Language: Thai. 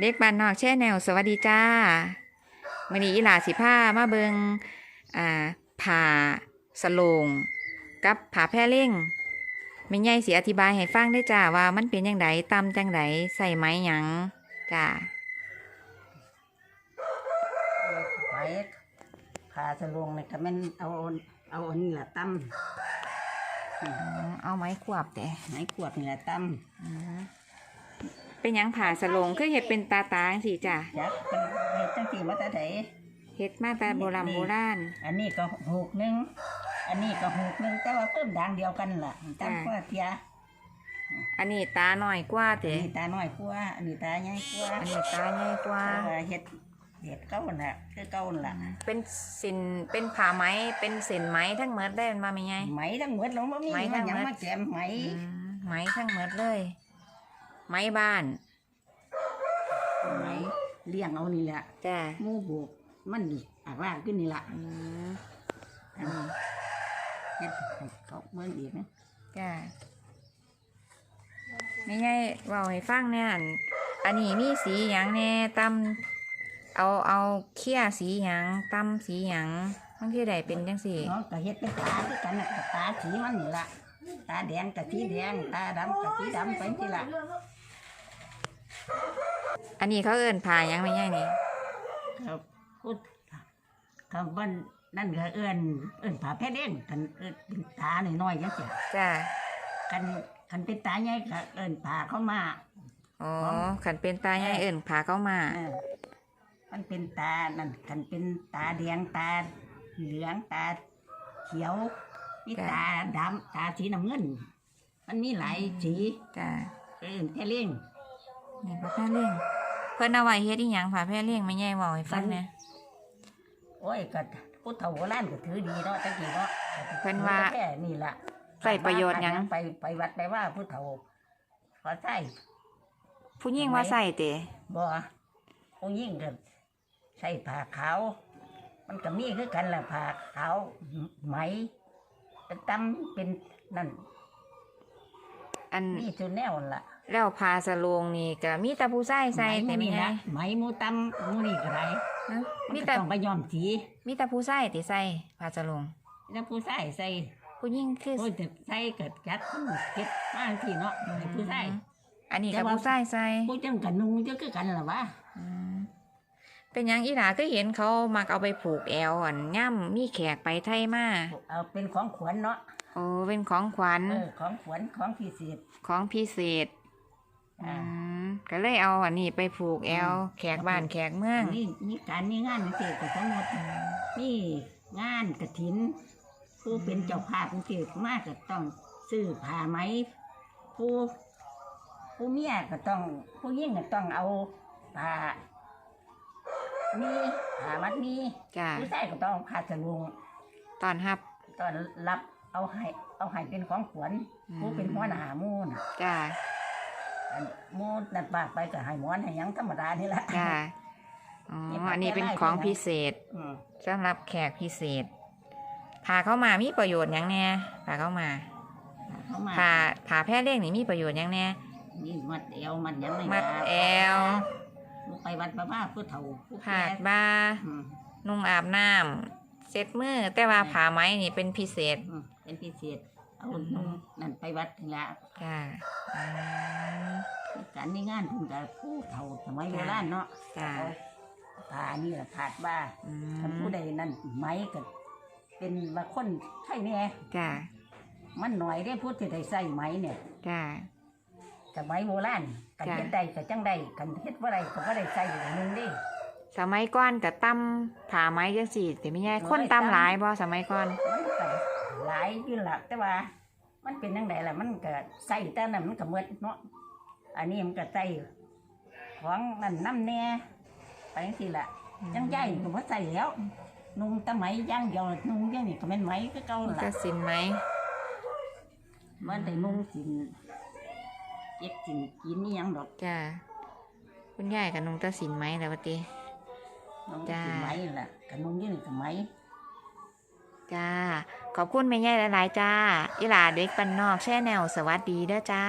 เด็กบ้านนอกแช่แนวสวัสดีจ้ามื่อนี้อีหลาสิผ้ามาเบิงอ่าผ่าสโลงกับผ่าแพร่เล่งแม่ใหญ่สิอธิบายให้ฟังได้จ้าว่ามันเป็นยังไงตำจังไดใส่ไม้หยังจ้าไปผ่าสลวงเลยก็แม่นเอาเอาอันนี้แหละตั้มอ๋อเอาไม้ขวบแต่ไม้ขวดนี่แหละตั้มอืม เป็นหยังผ่าสโลงคือเห็ดเป็นตาตาสิจ้าจักเป็นเฮ็ดจังซี่มาแต่ไดเห็ดมาแต่โบราณโบราณ อันนี้ก็หกหนึงอันนี้ก็หกหนึงแต่ว่าเพิ่มด่างเดียวกันล่ะตั้มอ่าก็เทียอันนี้ตาหน่อยกว่าอันแต่นี้ตาน้อยกว่าอันนี้ตาใหญ่กว่าอันนี้ตาใหญ่กว่าแต่ว่าเฮ็ดเฮ็ดเก่าน่ะคือเก่านั่นล่ะเป็นสินเป็นผ้าไหมเป็นเส้นไหมทั้งหมดได้มันมาไม่ไง ไหมทั้งหมดลงบ่มีไหมทั้มันงหยังหมดมาแกมไหม อืมไหมทั้งหมดเลย ไหมบ้านไหมเลี้ยงเอานี่แหละจ้าหมู่บุกมันอากลากขึ้นนี่ล่ะอืมอันนี้เฮ็ดให้เขาเบิ่งอีกนะจ้าไม่ไงเว่าให้ฟังเนี่ยอั่นอันนี้มีสีหยังแน่ตำเอาเอาเขี้ยสีหยังตำสีหยังบางทีใดเป็นจังสี่เนาะก็เฮ็ดเป็นตาคือกันน่ะก็ตาสีมันนี่ล่ะตาแดงกับสีแดง ตาดำกับสีดำไปนี่ล่ะ อันนี้เขาเอิ้นผ่าหยังไม่ไงนี่ครับพูดคำว่านั่นก็เอื้อนเอื้อนผาแพทย์เองกันเอื้อนเป็นตาหน่อยๆจังซี่จ้ากันกันเป็นตาใหญ่ก็เอื้อนผาเข้ามาอ๋อขันเป็นตาใหญ่เอิ้นผ่าเข้ามาเออมันเป็นตานั่นกันเป็นตาแดงตาเหลืองตาเขียวมีตาดำตาสีน้ำเงิน มันมีหลายสีจ้าเอื้อนแค่เลี้ยง นี่ผ่าแพร่เลี้ยงเพิ่นเอาไว้เฮ็ดอีหยังผ่าแพร่เลี้ยงไม่ไงเว่าให้ฟังเนี่ยโอ้ยก็พุทธโบราณก็ถือดีเนาะตะกี้เนาะเพิ่นว่าแค่นี่ล่ะใส่ประโยชน์หยังไปไปวัดไปว่าพุทธโขอใส่ผู้หญิงว่าใส่เตะบ่ผู้ยิ่งก็ใส่ผ้าขาว มันก็มีคือกันล่ะผ้าขาวไหมเป็นตำเป็นนั่น อันนี่จุดแนวนั่นล่ะแล้วพาสโลงนี่ก็มีแต่ผู้ชายใส่ไหมแต่หไม่นี่ไงละไหมหมูตำหมูนี่ก็ไรฮะมีมีแต่แต่ต้องไปย้อมสีมีแต่ผู้ชายติใส่พาสโลงแล้วผู้ชายใส่ผู้หญิงคือโอ้ยแต่ใส่เกิดจัดมันเฮ็ดมาที่เนาะให้ผู้ชาย อันนี้แต่กับว่า ผู้ชายใส่ผู้จังกันนุ่งจะคือกันล่ะวะอืมเป็นหยังอีหลาก็เห็นเขามักเอาไปผูกแอวอันย่ำมีแขกไปไทยมาเอาเป็นของขวัญเนาะ โอ้เป็นของขวัญเออของขวัญของพิเศษ ของพิเศษอ่า อืมก็เลยเอาอันนี้ไปผูกแอวแขกบ้านแขกเมืองนี่มีการมีงานพิเศษกับทั้งหมดนี่งานกระถิน ผู้เป็นเจ้าภาพพิเศษมากก็ต้องซื้อผ้าไหมผู้ผู้เมียก็ต้อง ผู้ยิ่งก็ต้องเอาผ้ามีผ้ามัดมีจ้าผู้ชายก็ต้องผ้าสลุงตอนรับตอนรับ เอาให้เอาให้เป็นของขวัญอืมผู้เป็นหัวหน้าหมูน่ะจ้าอันหมูนั่นปากไปก็ให้หมอนให้หยังธรรมดานี่แหละ จ้าอ๋อนี่ผักอันนี้เป็นแก้ไล่ของด้วยนะพิเศษอืมสำหรับแขกพิเศษพาเข้ามามีประโยชน์หยังแน่พาเข้ามาเขามาพาพาแพร่เลี้ยงนี่มีประโยชน์หยังแน่นี่มัดเอวมัดหยังไงมัดแอวไปวัดพระบ้าผู้เฒ่าผู้ผาแก่ดบาอืมนุ่งอาบน้ำ เซ็ตมือแต่ว่าผาไหมนี่เป็นพิเศษอืมเป็นพิเศษเอานุ่งนั่นไปวัดนี่ละจ้าอืมการนี่งานคุณกับผู้เฒ่าสมัยโบราณเนาะจ้าเอาผ้านี่แหละผาดบ้าอืถ้าผู้มใดนั่นไหมก็เป็นว่าคนไทยเนี่ยจ้ามันหน่อยได้พูดที่ได้ใส่ไหมเนี่ยจ้า สมัยโบราณกันจ้ะ เฮ็ดได้ก็จังได้กันเฮ็ดว่าไรก็บ่ได้ใส่อย่างหนึงดิ สมัยก่อนกับตั้มผาไหมจังสี่แต่ไม่ใช่คนตั้มหลายบ่สมัยก่อนมันก็หลายอยู่ล่ะแต่ว่า มันเป็นจังไดล่ะมันก็ใส่แต่นั้นมันก็หมดเนาะอันนี้มันก็ใส่ของนั่นน้ำแน่ไปจังซี่ล่ะจังใหญ่ก็บ่ใส่แล้วนุ่งแตะไหมอย่างเดียวนุ่งอย่างนี้ก็แม่นไหมคือเก่ามันล่ะก็สินไหมมันได้นุ่งสินเก็บสินกินนี่ยังดอกจ้าคุณยายกับนุ่งตาสินไหมแล้ววะติ นุ่งจ้ะสินไหมล่ะก็นุ่งอยู่นี่ก็ไหมจ้า ขอบคุณแม่ใหญ่หลาย ๆ จ้าอีหลาเด็กปันนอกแช่แนวสวัสดีเด้อจ้า